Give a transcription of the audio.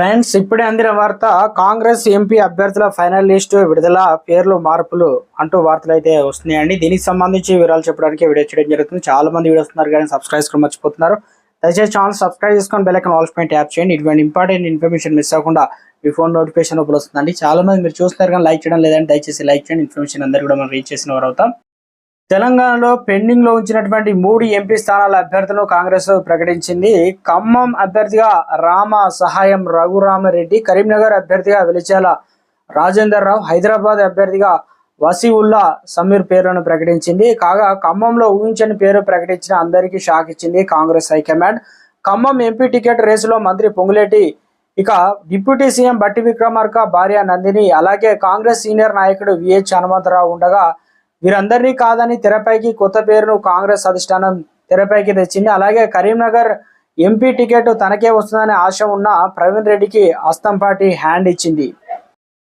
Friends ఇప్పుడే అందిన వార్త కాంగ్రెస్ ఎంపీ అభ్యర్థుల ఫైనల్ లిస్టు విడుదల పేర్లు మార్పులు అంటూ వార్తలు అయితే వస్తున్నాయండి. దీనికి సంబంధించి వివరాలు చెప్పడానికి వీడియో చేయడం జరుగుతుంది. చాలా మంది వీడియో వస్తున్నారు కానీ సబ్స్క్రైబ్ మర్చిపోతున్నారు. దయచేసి ఛానల్ సబ్స్క్రైబ్ చేసుకొని బెల్లైకన్ ఐకాన్ ఆల్స్ పైన ట్యాప్ చేయండి. ఇటువంటి ఇంపార్టెంట్ ఇన్ఫర్మేషన్ మిస్ అవ్వకుండా మీ ఫోన్ నోటిఫికేషన్ ఓపెన్ వస్తుందండి. చాలా మంది మీరు చూస్తున్నారు కానీ లైక్ చేయడం లేదంటే దయచేసి లైక్ చేయండి. ఇన్ఫర్మేషన్ అందరూ కూడా మనం రీచ్ చేసిన వారు అవుతాం. తెలంగాణలో పెండింగ్లో ఉంచినటువంటి మూడు ఎంపీ స్థానాల అభ్యర్థులను కాంగ్రెస్ ప్రకటించింది. ఖమ్మం అభ్యర్థిగా రామ సహాయం రఘురామరెడ్డి కరీంనగర్ అభ్యర్థిగా వెలిచేల రాజేందర్ రావు హైదరాబాద్ అభ్యర్థిగా వసీవుల్లా సమీర్ పేర్లను ప్రకటించింది. కాగా ఖమ్మంలో ఊహించని పేరు ప్రకటించిన అందరికీ షాక్ ఇచ్చింది Congress high command. Khammam MP ticket రేసులో మంత్రి పొంగులేటి ఇక డిప్యూటీ సీఎం బట్టి విక్రమార్క భార్య నందిని అలాగే కాంగ్రెస్ సీనియర్ నాయకుడు విహెచ్ హనుమంతరావు ఉండగా వీరందరినీ కాదని తెరపైకి కొత్త పేరును కాంగ్రెస్ అధిష్టానం తెరపైకి తెచ్చింది. అలాగే కరీంనగర్ ఎంపీ టికెట్ తనకే వస్తుందనే ఆశ ఉన్న ప్రవీణ్ రెడ్డికి అస్తంపాటి హ్యాండ్ ఇచ్చింది.